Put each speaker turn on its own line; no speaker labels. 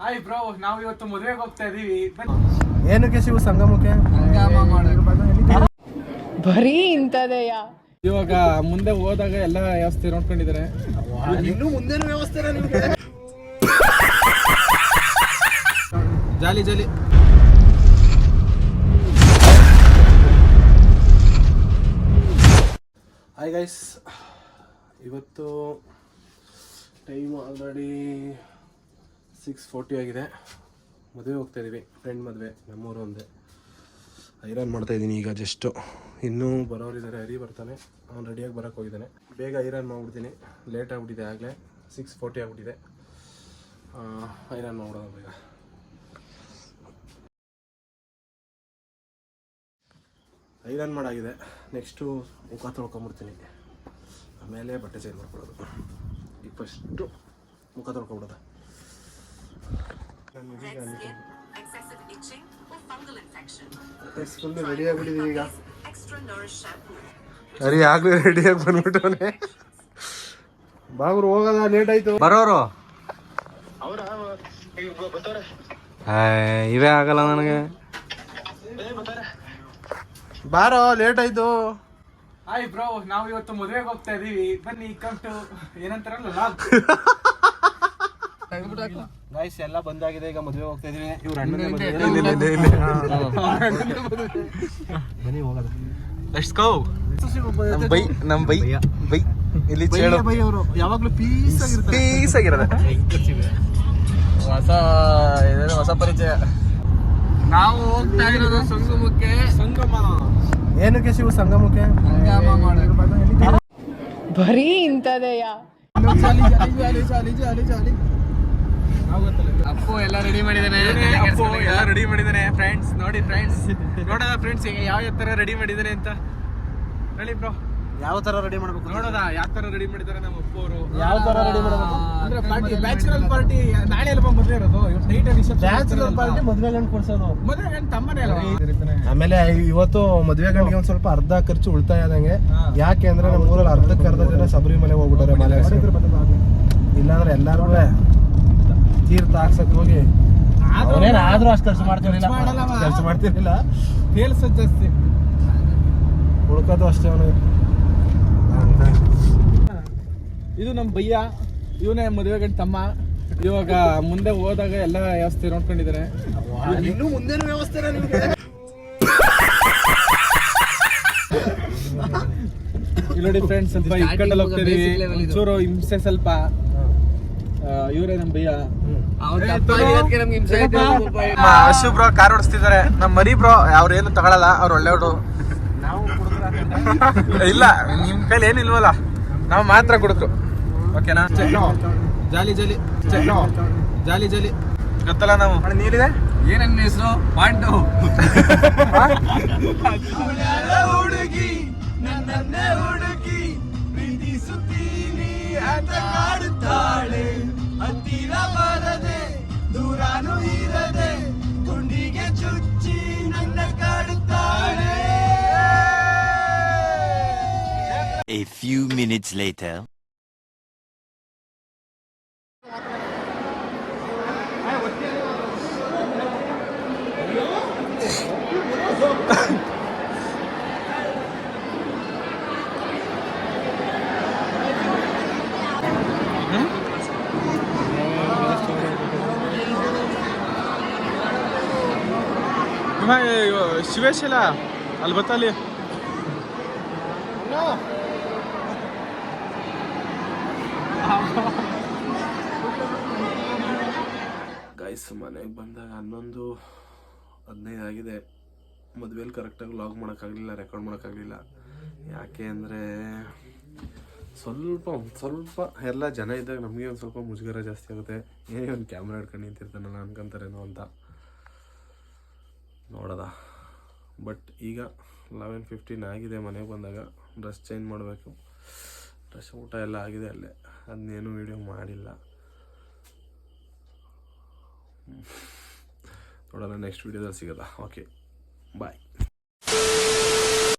Hi bro ನಾವು ಇವತ್ತು ಮದುವೆಗೆ ಹೋಗ್ತಾ ಇದೀವಿ.
ಏನಕ್ಕೆ ಶಿವ ಸಂಗಮಕ್ಕೆ?
ಬರೀ ಇಂಥದೆಯ?
ಇವಾಗ ಮುಂದೆ ಹೋದಾಗ ಎಲ್ಲ ವ್ಯವಸ್ಥೆ ನೋಡ್ಕೊಂಡಿದ್ದಾರೆ.
ಇನ್ನು ಮುಂದೇನು ವ್ಯವಸ್ಥೆ
ಜಾಲಿ ಜಾಲಿ.
ಹಾಯ್ ಗೈಸ್ ಇವತ್ತು ಟೈಮ್ ಆಲ್ರೆಡಿ ಸಿಕ್ಸ್ ಫೋರ್ಟಿ ಆಗಿದೆ. ಮದುವೆ ಹೋಗ್ತಾ ಇದೀವಿ. ಫ್ರೆಂಡ್ ಮದುವೆ, ನಮ್ಮೂರು ಒಂದೇ. ಐರನ್ ಮಾಡ್ತಾ ಇದ್ದೀನಿ ಈಗ ಜಸ್ಟು ಇನ್ನೂ ಬರೋರಿದ್ದಾರೆ ಹರಿ ಬರ್ತಾನೆ. ಅವ್ನು ರೆಡಿಯಾಗಿ ಬರೋಕ್ಕೆ ಹೋಗಿದ್ದಾನೆ. ಬೇಗ ಐರನ್ ಮಾಡ್ಬಿಡ್ತೀನಿ. ಲೇಟ್ ಆಗಿಬಿಟ್ಟಿದೆ ಆಗಲೇ. ಸಿಕ್ಸ್ ಫೋರ್ಟಿ ಆಗಿಬಿಟ್ಟಿದೆ. ಐರನ್ ಮಾಡೋಣ ಬೇಗ. ಐರನ್ ಮಾಡಾಗಿದೆ. ನೆಕ್ಸ್ಟು ಮುಖ ತೊಳ್ಕೊಂಬಿಡ್ತೀನಿ ಆಮೇಲೆ ಬಟ್ಟೆ ಚೇಂಜ್ ಮಾಡ್ಕೊಳ್ಳೋದು. ಈಗ ಫಸ್ಟು ಮುಖ ತೊಳ್ಕೊಬಿಡೋದು
excessive ಆಗ್ಲೇ or fungal infection.
Full ready ಈಗ. ಆಗಲೇ ರೆಡಿಯಾಗಿ ಬಂದ್ಬಿಟ್ಟವನೆ. ಬಾಗುರು ಹೋಗೋದ ಲೇಟ್ ಆಯ್ತು.
ಬರೋರು? ಇವೇ ಆಗಲ್ಲ ನನಗೆ.
ಬಾರೋ ಲೇಟ್ ಆಯ್ತು.
ಹಾಯ್ ಬ್ರೋ ನಾವು ಇವತ್ತು ಮದುವೆಗೆ ಹೋಗ್ತಾ ಇದೀವಿ. ಬನ್ನಿ ಕಮ್ ಟು ಏನಂತಾರಲ್ಲ
ಗಾಯ್ಸ್ ಎಲ್ಲ ಬಂದಾಗಿದೆ ಈಗ ಮದುವೆ ಹೋಗ್ತಾ ಇದೀವಿ ಇವ್ರ ಅಣ್ಣನ ಬನ್ನಿ ಹೋಗೋದು
ಲೆಟ್ಸ್ ಗೋ ನಮ್ ಬೈ ನಮ್ ಬೈ ಬೈ. ಇಲ್ಲಿ ಚೇಳು.
ಅವರು. ಯಾವಾಗ್ಲೂ ಪೀಸ್ ಆಗಿರ್ತಾರೆ.
ಪೀಸ್ ಆಗಿರೋದು ಹೊಸ ಇದೇನು ಹೊಸ ಪರಿಚಯ.
ನಾವು ಹೋಗ್ತಾ ಇರೋದು ಸಂಗಮಕ್ಕೆ. ಸಂಗಮ.
ಏನಕ್ಕೆ ಶಿವ ಸಂಗಮಕ್ಕೆ?
ಬರೀ ಇಂಥದೆಯ?
ಅಪ್ಪು ಎಲ್ಲ ರೆಡಿ ಮಾಡಿದ್ದಾನೆ ಅಪ್ಪು ಎಲ್ಲ ರೆಡಿ ಮಾಡಿದ್ದಾನೆ ಫ್ರೆಂಡ್ಸ್ ನೋಡಿ ಫ್ರೆಂಡ್ಸ್ ನೋಡೋದ ಫ್ರೆಂಡ್ಸ್ ಯಾವ ಯಾವ ತರ ರೆಡಿ ಮಾಡಿದ್ದಾನೆ ಅಂತ? ಹೇಳಿ ಬ್ರೋ
ಯಾವ ತರ ರೆಡಿ ಮಾಡ್ಬೇಕು
ನೋಡೋದ? ಯಾವ ತರ ರೆಡಿ ಮಾಡಿದ್ದಾರೆ ನಮ್ಮ ಅಪ್ಪು ಅವರು?
ಯಾವ ತರ ರೆಡಿ ಮಾಡ್ಬೇಕು
ಅಂದ್ರೆ ಪಾರ್ಟಿ ಬ್ಯಾಚುಲರ್ ಪಾರ್ಟಿ ನಾಳೆ ಅಲ್ವಾ ಮದುವೆ ಇರೋದು? ಇವತ್ತು ನೈಟ್
ಬ್ಯಾಚುಲರ್ ಪಾರ್ಟಿ ಮದುವೆ ಗಂಡು ಕೊಡ್ಸೋದು.
ಮದುವೆ ಗಂಡು ತಮ್ಮನೇ ಅಲ್ವಾ?
ಆಮೇಲೆ ಇವತ್ತು ಮದುವೆ ಗಂಡಿಗೆ ಒಂದ್ ಸ್ವಲ್ಪ ಅರ್ಧ ಖರ್ಚು ಉಳಿತಾಯ ಆದಂಗೆ ಯಾಕೆ ಅಂದ್ರೆ ನಮ್ಮ ಊರಲ್ಲಿ ಅರ್ಧಕ್ಕೆ ಅರ್ಧ ಜನ ಸಬರಿ ಮನೆ ಹೋಗ್ಬಿಟ್ಟಾರೆ ಮಲೆ ಇಲ್ಲಾಂದ್ರೆ ಎಲ್ಲಾರು ತೀರ್ಥ ಹಾಕ್ಸಕ್ ಹೋಗಿ. ಆದ್ರೂ ಅಷ್ಟು ಖರ್ಚು ಮಾಡ್ತಿರಲಿಲ್ಲ
ಮಾಡಲ್ಲ ಅವ.
ಖರ್ಚು ಮಾಡ್ತಿರಲಿಲ್ಲ
ತೇಲ್ಸ ಜಾಸ್ತಿ.
ಉಳ್ಕೋದು ಅಷ್ಟೇ ಅವನು
ಇದು ನಮ್ಮ ಬಯ್ಯ. ಇವನೇ ಮದುವೆ ಗಂಡ ತಮ್ಮ. ಇವಾಗ ಮುಂದೆ ಹೋದಾಗ ಎಲ್ಲ ವ್ಯವಸ್ಥೆ ನೋಡ್ಕೊಂಡಿದ್ದಾರೆ
ಇನ್ನು ಮುಂದೇನು ವ್ಯವಸ್ಥೆ
ಇಲ್ಲಿ ನೋಡಿ ಫ್ರೆಂಡ್ಸ್ ಸ್ವಲ್ಪ ಇಕ್ಕಂಡಲ್ಲಿ ಹೋಗ್ತಾ ಇದೀವಿ ಒಂಚೂರು ಹಿಂಸೆ ಸ್ವಲ್ಪ. ಇವರೇ ನಮ್ ಭಯ್ಯ
ಅಶು ಬ್ರೋ ಕಾರ್ ಓಡಿಸ್ತಿದ್ದಾರೆ. ನಮ್ಮ ಮರಿ ಬ್ರೋ ಅವ್ರು ಏನು ತಗೊಳಲ್ಲ ಅವ್ರು ಒಳ್ಳೆಯವರು. ಇಲ್ಲ ನಿಮ್ ಕೈಲಿ ಏನಿಲ್ವಲ್ಲ ನಾವು ಮಾತ್ರ ಕುಡಿದ್ರು. ಓಕೆನಾ?
ಜಾಲಿ ಜಾಲಿ. ಜಾಲಿ ಜಾಲಿ.
ಗೊತ್ತಲ್ಲ ನಾವು? ನೀರಿದೆ?
ಏನನ್ನ ಹೆಸರು? ಪಾಂಡು.
ಹುಡುಗಿ ನನ್ನನ್ನೇ ಹುಡುಗಿ ಪ್ರೀತಿಸುತ್ತೀನಿ ಅಂತ ಕಾಡುತ್ತಾಳೆ.
A few minutes later.
ಶಿವೇಶ್ ಇಲ್ಲ ಅಲ್ಲಿ ಬತ್ತಲ್ಲಿ
ಗೈಸ್ ಮನೆಗೆ ಬಂದಾಗ ಹನ್ನೊಂದು, ಹದಿನೈದು ಆಗಿದೆ. ಮದುವೆಲಿ ಕರೆಕ್ಟಾಗಿ ಲಾಗ್ ಮಾಡೋಕ್ಕಾಗಲಿಲ್ಲ ರೆಕಾರ್ಡ್ ಮಾಡೋಕ್ಕಾಗಲಿಲ್ಲ. ಯಾಕೆ ಅಂದರೆ, ಸ್ವಲ್ಪ ಒಂದು ಸ್ವಲ್ಪ ಎಲ್ಲ ಜನ ಇದ್ದಾಗ ನಮಗೆ ಒಂದು ಸ್ವಲ್ಪ ಮುಜುಗರ ಜಾಸ್ತಿ ಆಗುತ್ತೆ. ಏನೇ ಒಂದು ಕ್ಯಾಮ್ರಾ ಹಿಡ್ಕೊಂಡು ನಿಂತಿರ್ತಾನಲ್ಲ ಅನ್ಕೊಂತಾರೇನೋ ಅಂತ. ನೋಡೋದ. ಬಟ್ ಈಗ ಲೆವೆನ್ ಫಿಫ್ಟೀನ್ ಆಗಿದೆ ಮನೆಗೆ ಬಂದಾಗ. ಡ್ರೆಸ್ ಚೇಂಜ್ ಮಾಡಬೇಕು. ಡ್ರೆಸ್ ಊಟ ಎಲ್ಲ ಆಗಿದೆ ಅಲ್ಲೇ ಅದನ್ನೇನು ವೀಡಿಯೋ ಮಾಡಿಲ್ಲ ನೋಡೋಣ ನೆಕ್ಸ್ಟ್ ವೀಡಿಯೋದಲ್ಲಿ ಸಿಗೋದ ಓಕೆ ಬಾಯ್